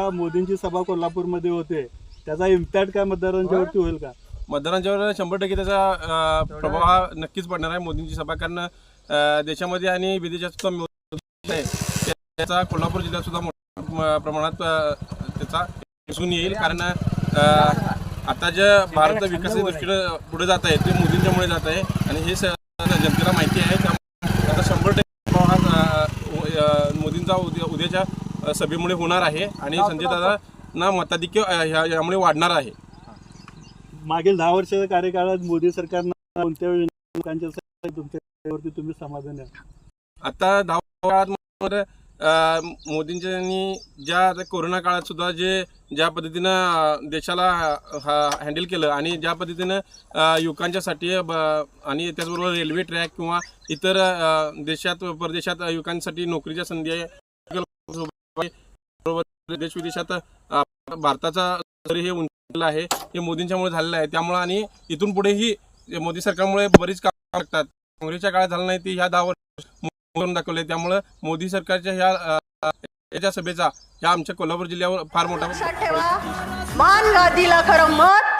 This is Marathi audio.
मोदींची सभा कोल्हापूरमध्ये होते. त्याचा इम्पॅक्ट काय मतदारांच्यावरती होईल का? मतदारांच्यावर शंभर टक्के त्याचा प्रभाव हा नक्कीच पडणार आहे मोदींची सभा. कारण देशामध्ये आणि विदेशात सुद्धा त्याचा कोल्हापूर जिल्ह्यात सुद्धा मोठ्या प्रमाणात त्याचा दिसून येईल. कारण आता जे भारत विकासाच्या दृष्टीनं पुढे जात आहे ते मोदींच्यामुळे जात आहे. आणि हे जनतेला माहिती आहे. त्यामुळे आता शंभर टक्के प्रभाव हा मोदींचा उद्या उद्याच्या सभेमुळे होणार आहे आणि संजय दादा ना मताधिक्य ह्या- यामुळे वाढणार आहे. मागील दहा वर्षाच्या कार्यकाळात मोदी सरकारनं कोणत्या लोकांच्या तुमच्यावरती तुम्ही समाधान आता दहा काळात अं, मोदींच्यांनी ज्या आता कोरोना काळात सुद्धा जे ज्या पद्धतीनं अं, देशाला हँडल केलं आणि ज्या पद्धतीनं अं, युवकांच्यासाठी ब- आणि त्याचबरोबर रेल्वे ट्रॅक किंवा इतर अं, देशात परदेशात युवकांसाठी नोकरीच्या संधी बरोबर. देश विदेशात भारताचा जरी हे उंचलेलं आहे हे मोदींच्यामुळे झालेलं आहे त्यामुळे आणि इथून पुढेही मोदी सरकारमुळे बरीच कामं लागतात. काँग्रेसच्या काळात झालं नाही ती ह्या दहा वर्ष करून दाखवले. त्यामुळं मोदी सरकारच्या ह्या याच्या सभेचा ह्या आमच्या कोल्हापूर जिल्ह्यावर फार मोठा मान गादीला खरं मत